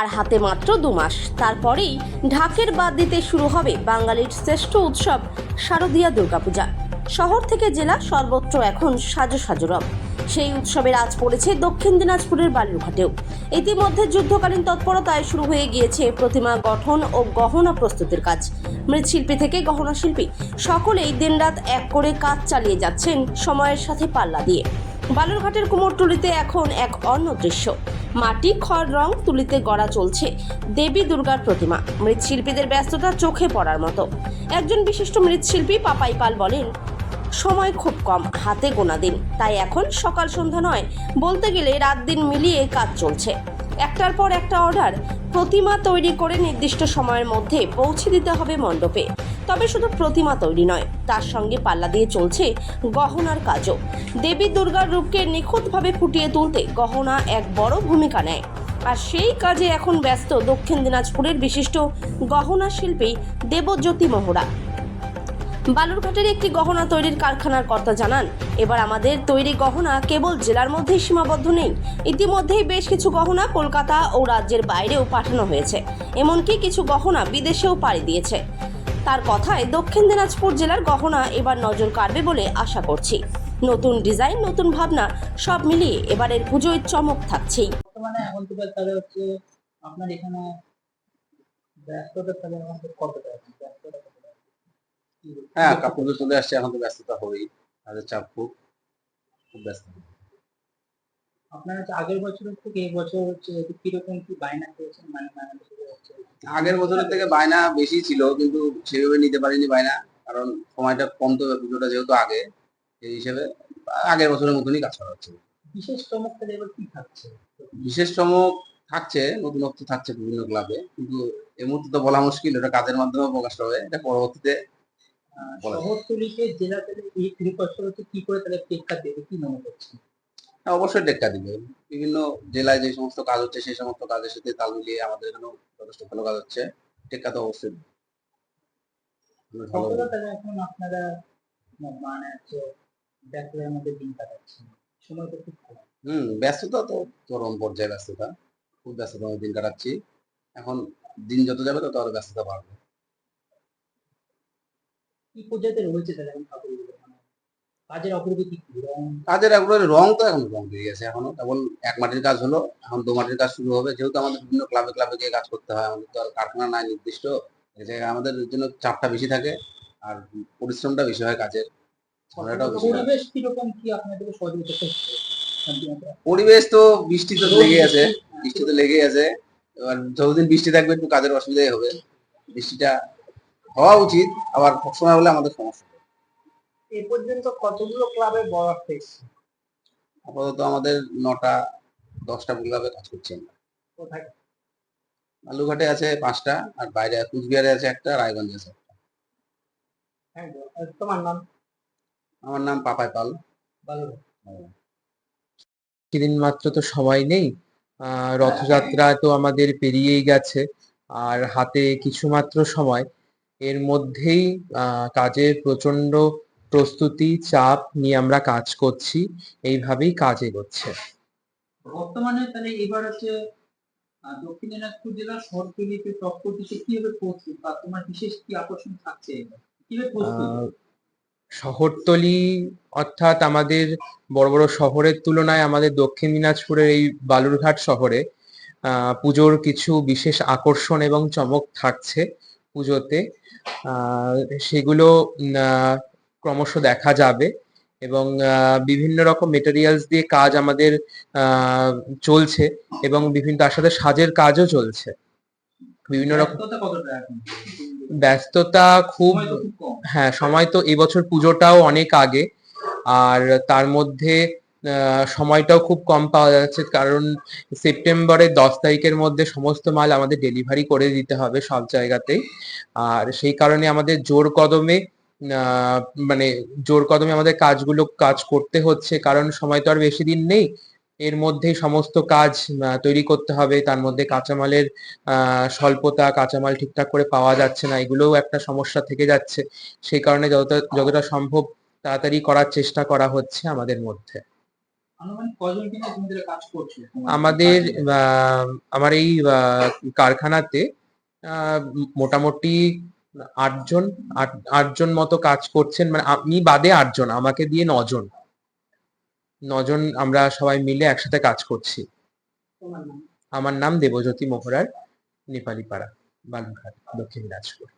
আর হাতে মাত্র দু মাস। তারপরেই ঢাকের বাদ দিতে শুরু হবে বাঙালির শ্রেষ্ঠ উৎসব শারদীয়া দুর্গাপূজা। শহর থেকে জেলা সর্বত্র এখন সাজো সাজো রব। সেই উৎসবের আজ পড়েছে দক্ষিণ দিনাজপুরের বালুরঘাটেও। ইতিমধ্যে যুদ্ধকালীন তৎপরতায় শুরু হয়ে গিয়েছে প্রতিমা গঠন ও গহনা প্রস্তুতির কাজ। মৃৎশিল্পী থেকে গহনা শিল্পী সকলেই দিনরাত এক করে কাজ চালিয়ে যাচ্ছেন সময়ের সাথে পাল্লা দিয়ে। বালুরঘাটের কুমোরটুলিতে এখন এক অন্য দৃশ্য। মাটি, খড়, রং তুলিতে গড়া চলছে দেবী দুর্গার প্রতিমা। মৃৎশিল্পীদের ব্যস্ততা চোখে পড়ার মতো। একজন বিশিষ্ট মৃৎশিল্পী পাপাই পাল বলেন, সময় খুব কম, হাতে গোনা দিন। তাই এখন সকাল সন্ধ্যা নয়, বলতে গেলে রাত দিন মিলিয়ে কাজ চলছে। একটার পর একটা অর্ডার প্রতিমা তৈরি করে নির্দিষ্ট সময়ের মধ্যে পৌঁছে দিতে হবে মণ্ডপে। তবে শুধু প্রতিমা তৈরি নয়, তার সঙ্গে পাল্লা দিয়ে চলছে গহনার কাজও। দেবী দুর্গার রূপকে নিখুঁতভাবে ফুটিয়ে তুলতে গহনা এক বড় ভূমিকা নেয়। আর সেই কাজে এখন ব্যস্ত দক্ষিণ দিনাজপুরের বিশিষ্ট গহনা শিল্পী দেবজ্যোতি মোহরা বালুরঘাটের একটি গহনা তৈরির কারখানার কর্তা জানান, এবার আমাদের তৈরি গহনা কেবল জেলার মধ্যেই সীমাবদ্ধ নেই। ইতিমধ্যেই বেশ কিছু গহনা কলকাতা ও রাজ্যের বাইরেও পাঠানো হয়েছে। এমনকি কিছু গহনা বিদেশেও পাড়ি দিয়েছে। তার কথায় দক্ষিণ দিনাজপুর জেলার গহনা এবার নজর কাড়বে বলে আশা করছি। নতুন ডিজাইন, নতুন ভাবনা, সব মিলিয়ে এবারের পুজোয় চমক থাকছেই। বর্তমানে এখন তো তাহলে হচ্ছে আপনার এখানে ব্যস্ততা তাহলে আমাদের কতটা? হ্যাঁ কাপড় চলে আসছে এখন তো ব্যস্ততা হবেই। চাপ খুব খুব ব্যস্ত। আপনার আগের বছরের থেকে এই বছর হচ্ছে কীরকম কি বায়না মানে বেশি আগের বছরের থেকে বায়না বেশি ছিল কিন্তু সেভাবে নিতে পারিনি বায়না কারণ সময়টা কম তো পুজোটা যেহেতু আগে সেই হিসেবে আগের বছরের মতনই কাজ করা হচ্ছে। বিশেষ চমক এবার কি থাকছে? বিশেষ চমক থাকছে নতুনত্ব থাকছে বিভিন্ন ক্লাবে কিন্তু এই মুহূর্তে তো বলা মুশকিল ওটা কাজের মাধ্যমে প্রকাশ হবে এটা পরবর্তীতে আহ, বলা শহরতলিতে জেলা এই তিন কি করে তাহলে টেক্কা দেবে কি মনে করছেন? অবশ্যই টেক্কা দিবে। বিভিন্ন জেলায় যে সমস্ত কাজ হচ্ছে সেই সমস্ত কাজের সাথে তাল মিলিয়ে আমাদের এখানেও যথেষ্ট ভালো কাজ হচ্ছে। টেক্কা তো অবশ্যই এখন আপনারা মানে হচ্ছে ব্যস্ততার মধ্যে দিন কাটাচ্ছেন? সময় তো খুব হুম ব্যস্ততা তো চরম পর্যায়ে ব্যস্ততা। খুব ব্যস্ততা দিন কাটাচ্ছি। এখন দিন যত যাবে তত আরও ব্যস্ততা বাড়বে। কি পর্যায়ে রয়েছে তাহলে এখন মানে কাজের অগ্রগতি কি? রং? কাজের একবারে রং তো এখন রং বেরিয়ে গেছে এখনও। কেবল এক মাটির কাজ হলো এখন দু মাটির কাজ শুরু হবে। যেহেতু আমাদের বিভিন্ন ক্লাবে ক্লাবে গিয়ে কাজ করতে হয় আমাদের তো আর কারখানা নাই নির্দিষ্ট। জায়গায় আমাদের জন্য চাপটা বেশি থাকে আর পরিশ্রমটা বেশি হয় কাজের। ঝামেলাটাও বেশি। পরিবেশ কীরকম কি আপনাদের সহযোগিতা পরিবেশ তো বৃষ্টি তো লেগে আছে বৃষ্টি তো লেগেই আছে। এবার যতদিন বৃষ্টি থাকবে একটু কাজের অসুবিধাই হবে। বৃষ্টিটা হওয়া উচিত আবার সবসময় হলে আমাদের সমস্যা এ পর্যন্ত কতগুলো ক্লাবে বরাদ পেয়েছে? আপাতত আমাদের নটা দশটা ক্লাবে কাজ করছি আমরা। কোথায়? বালুঘাটে আছে পাঁচটা আর বাইরে কুচবিহারে আছে একটা রায়গঞ্জে আছে একটা। হ্যাঁ তোমার নাম? আমার নাম পাপাই পাল। ভালো মাত্র তো সময় নেই আহ, রথযাত্রা তো আমাদের পেরিয়েই গেছে আর হাতে কিছু মাত্র সময় এর মধ্যেই আহ, কাজের প্রচণ্ড প্রস্তুতি চাপ নিয়ে আমরা কাজ করছি এইভাবেই কাজ এগোচ্ছে। বর্তমানে তাহলে এবার হচ্ছে দক্ষিণ দিনাজপুর জেলার শহরতলিতে টক্কর দিতে কীভাবে প্রস্তুত বা তোমার বিশেষ কি আকর্ষণ থাকছে? কীভাবে প্রস্তুত শহরতলি অর্থাৎ আমাদের বড় বড় শহরের তুলনায় আমাদের দক্ষিণ দিনাজপুরের এই বালুরঘাট শহরে আহ, পুজোর কিছু বিশেষ আকর্ষণ এবং চমক থাকছে। পুজোতে সেগুলো ক্রমশ দেখা যাবে এবং বিভিন্ন রকম মেটেরিয়ালস দিয়ে কাজ আমাদের চলছে এবং বিভিন্ন তার সাথে সাজের কাজও চলছে। বিভিন্ন রকম ব্যস্ততা খুব হ্যাঁ সময় তো এবছর পুজোটাও অনেক আগে। আর তার মধ্যে সময়টাও খুব কম পাওয়া যাচ্ছে। কারণ সেপ্টেম্বরের দশ তারিখের মধ্যে সমস্ত মাল আমাদের ডেলিভারি করে দিতে হবে সব জায়গাতেই। আর সেই কারণে আমাদের জোর কদমে মানে জোর কদমে আমাদের কাজগুলো কাজ করতে হচ্ছে। কারণ সময় তো আর বেশি দিন নেই। এর মধ্যেই সমস্ত কাজ তৈরি করতে হবে। তার মধ্যে কাঁচামালের স্বল্পতা, কাঁচামাল ঠিকঠাক করে পাওয়া যাচ্ছে না। এগুলোও একটা সমস্যা থেকে যাচ্ছে। সেই কারণে যতটা যতটা সম্ভব তাড়াতাড়ি করার চেষ্টা করা হচ্ছে আমাদের মধ্যে। আমাদের কাজে? আহ, আমার এই কারখানাতে মোটামুটি আটজন আট আটজন মতো কাজ করছেন মানে আমি বাদে আটজন আমাকে দিয়ে নজন। নজন আমরা সবাই মিলে একসাথে কাজ করছি। আমার নাম দেবজ্যোতি মোহরার নেপালি পাড়া বালুরঘাট দক্ষিণ দিনাজপুর।